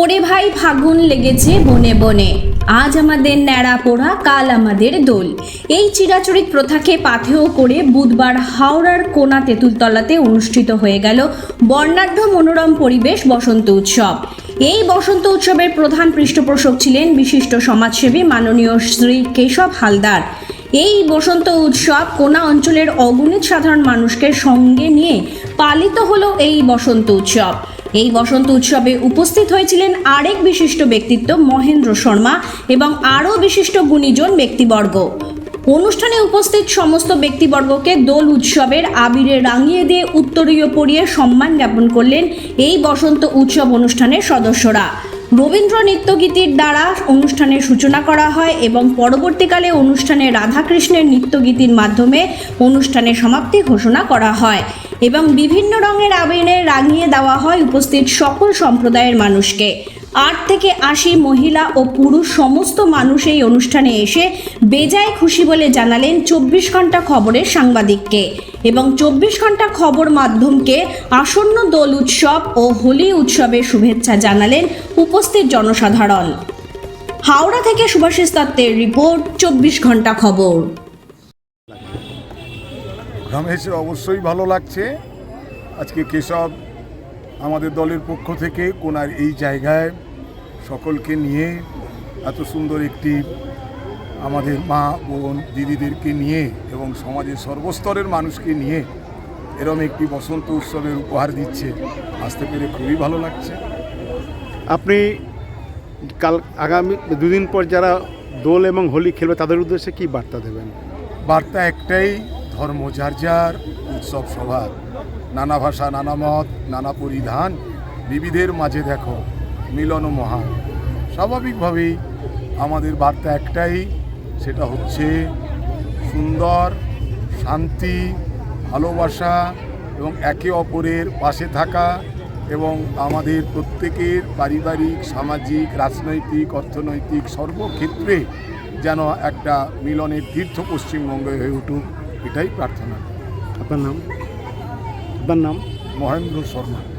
ওরে ভাই ফাগুন লেগেছে বনে বনে। আজ আমাদের ন্যাড়া পোড়া, কাল আমাদের দোল। এই চিরাচরিত প্রথাকে পাথেয় করে বুধবার হাওড়ার কোনা তেঁতুলতলাতে অনুষ্ঠিত হয়ে গেল বর্ণাঢ্য মনোরম পরিবেশ বসন্ত উৎসব। এই বসন্ত উৎসবের প্রধান পৃষ্ঠপোষক ছিলেন বিশিষ্ট সমাজসেবী মাননীয় শ্রী কেশব হালদার। এই বসন্ত উৎসব কোনা অঞ্চলের অগণিত সাধারণ মানুষকে সঙ্গে নিয়ে পালিত হলো এই বসন্ত উৎসব। এই বসন্ত উৎসবে উপস্থিত হয়েছিলেন আরেক বিশিষ্ট ব্যক্তিত্ব মহেন্দ্র শর্মা এবং আরও বিশিষ্ট গুণীজন ব্যক্তিবর্গ। অনুষ্ঠানে উপস্থিত সমস্ত ব্যক্তিবর্গকে দোল উৎসবের আবিরে রাঙিয়ে দিয়ে উত্তরীয় পরিয়ে সম্মান জ্ঞাপন করলেন এই বসন্ত উৎসব অনুষ্ঠানের সদস্যরা। রবীন্দ্র নৃত্যগীতির দ্বারা অনুষ্ঠানের সূচনা করা হয় এবং পরবর্তীকালে অনুষ্ঠানে রাধাকৃষ্ণের নৃত্যগীতির মাধ্যমে অনুষ্ঠানের সমাপ্তি ঘোষণা করা হয়। এবং বিভিন্ন রঙের আবিরে রাঙিয়ে দেওয়া হয় উপস্থিত সকল সম্প্রদায়ের মানুষকে। আট থেকে আশি মহিলা ও পুরুষ সমস্ত মানুষ এই অনুষ্ঠানে এসে বেজায় খুশি বলে জানালেন চব্বিশ ঘণ্টা খবরের সাংবাদিককে এবং চব্বিশ ঘণ্টা খবর মাধ্যমকে আসন্ন দোল উৎসব ও হোলি উৎসবের শুভেচ্ছা জানালেন উপস্থিত জনসাধারণ। হাওড়া থেকে সুভাষিস দত্তের রিপোর্ট, চব্বিশ ঘণ্টা খবর। এসে অবশ্যই ভালো লাগছে। আজকে কেশব আমাদের দলের পক্ষ থেকে কোনার এই জায়গায় সকলকে নিয়ে এত সুন্দর একটি আমাদের মা বোন দিদিদেরকে নিয়ে এবং সমাজের সর্বস্তরের মানুষকে নিয়ে এরম একটি বসন্ত উৎসবের উপহার দিচ্ছে। আসতে পেরে খুবই ভালো লাগছে। আপনি কাল আগামী দুদিন পর যারা দোল এবং হোলি খেলবে তাদের উদ্দেশ্যে কি বার্তা দেবেন? বার্তা একটাই ধর্ম যার যার, উৎসব সবার নানা ভাষা, নানা মত, নানা পরিধান, বিবিধের মাঝে দেখো মিলন মহান। স্বাভাবিকভাবেই আমাদের বার্তা একটাই, সেটা হচ্ছে সুন্দর, শান্তি, ভালোবাসা এবং একে অপরের পাশে থাকা এবং আমাদের প্রত্যেকের পারিবারিক, সামাজিক, রাজনৈতিক, অর্থনৈতিক সর্বক্ষেত্রে যেন একটা মিলনের তীর্থ পশ্চিমবঙ্গে হয়ে উঠুক। এটাই প্রার্থনা। আপনার নাম? আপনার নাম? মহেন্দ্র শর্মা।